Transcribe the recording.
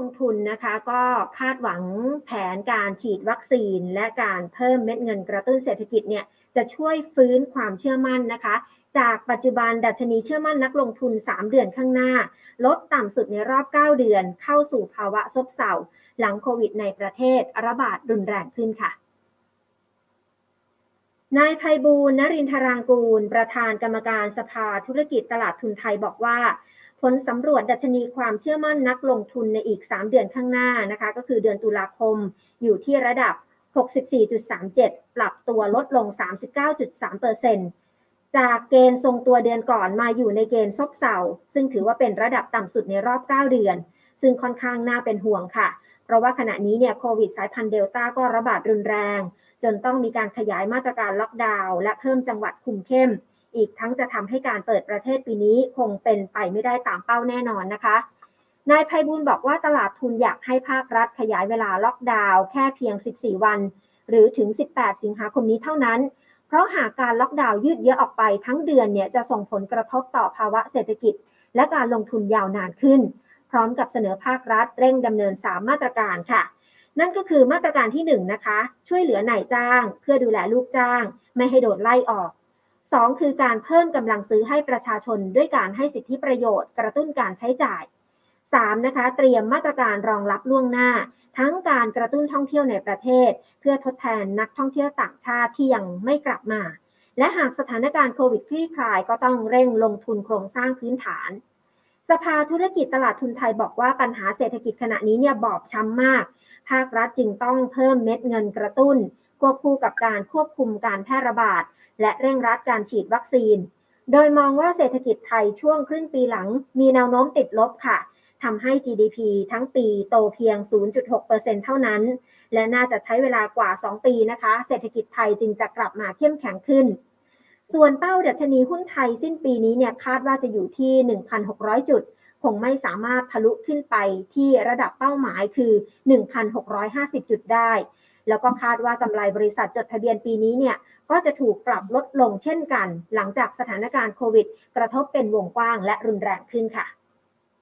ลงทุนนะคะก็คาดหวังแผนการฉีดวัคซีน และการเพิ่มเม็ดเงินกระตุ้นเศรษฐกิจเนี่ยจะช่วยฟื้นความเชื่อมั่นนะคะ จากปัจจุบันดัชนีเชื่อมั่นนักลงทุน 3 เดือนข้างหน้า ลดต่ำสุดในรอบ 9 เดือน เข้าสู่ภาวะซบเซาหลังโควิดในประเทศระบาดรุนแรงขึ้นค่ะนายภัยบูลนรินทรางกูล ประธานกรรมการสภาธุรกิจตลาดทุนไทยบอกว่า ผลสำรวจดัชนีความเชื่อมั่นนักลงทุนในอีก 3 เดือนข้างหน้านะคะ ก็คือเดือนตุลาคมอยู่ที่ระดับ 64.37 ปรับตัวลดลง 39.3%จากเกณฑ์ทรงตัวเดือนก่อนมาอยู่ในเกณฑ์ซบเซาซึ่งถือว่าเป็นระดับต่ำสุดในรอบ 9 เดือน ซึ่งค่อนข้างน่าเป็นห่วงค่ะ เพราะว่าขณะนี้เนี่ยโควิดสายพันธุ์เดลต้าก็ระบาดรุนแรง จนต้องมีการขยายมาตรการล็อกดาวน์และเพิ่มจังหวัดคุมเข้ม อีกทั้งจะทำให้การเปิดประเทศปีนี้คงเป็นไปไม่ได้ตามเป้าแน่นอนนะคะนายภัยบูลบอกว่าตลาดทุนอยากให้ภาครัฐขยายเวลาล็อกดาวน์แค่เพียง 14 วัน หรือถึง 18 สิงหาคมนี้เท่านั้น เพราะหากการล็อกดาวน์ยืดเยื้อออกไปทั้งเดือนเนี่ยจะส่งผลกระทบต่อภาวะเศรษฐกิจ และการลงทุนยาวนานขึ้น พร้อมกับเสนอภาครัฐเร่งดำเนิน 3 มาตรการค่ะ นั่นก็คือมาตรการที่ 1 นะคะ ช่วยเหลือนายจ้าง เพื่อดูแลลูกจ้าง ไม่ให้โดนไล่ออก 2 คือการเพิ่มกำลังซื้อให้ประชาชนด้วยการให้สิทธิประโยชน์ กระตุ้นการใช้จ่าย 3. นะคะ เตรียมมาตรการรองรับล่วงหน้า ทั้งการกระตุ้นท่องเที่ยวในประเทศ เพื่อทดแทนนักท่องเที่ยวต่างชาติที่ยังไม่กลับมา และหากสถานการณ์โควิดคลี่คลายก็ต้องเร่งลงทุนโครงสร้างพื้นฐาน สภาธุรกิจตลาดทุนไทยบอกว่าปัญหาเศรษฐกิจขณะนี้เนี่ยบอบช้ำมาก ภาครัฐจึงต้องเพิ่มเม็ดเงินกระตุ้น ควบคู่กับการควบคุมการแพร่ระบาด และเร่งรัดการฉีดวัคซีน โดยมองว่าเศรษฐกิจไทยช่วงครึ่งปีหลัง มีแนวโน้มติดลบค่ะทำให้ GDP ทั้งปีโตเพียง 0.6%เท่านั้น และน่าจะใช้เวลากว่า 2 ปีนะคะ เศรษฐกิจไทยจึงจะกลับมาเข้มแข็งขึ้น ส่วนเป้าดัชนีหุ้นไทยสิ้นปีนี้เนี่ยคาดว่าจะอยู่ที่ 1,600 จุด คงไม่สามารถทะลุขึ้นไปที่ระดับเป้าหมายคือ 1,650 จุดได้ แล้วก็คาดว่ากำไรบริษัทจดทะเบียนปีนี้เนี่ยก็จะถูกปรับลดลงเช่นกัน หลังจากสถานการณ์โควิด กระทบเป็นวงกว้างและรุนแรงขึ้นค่ะ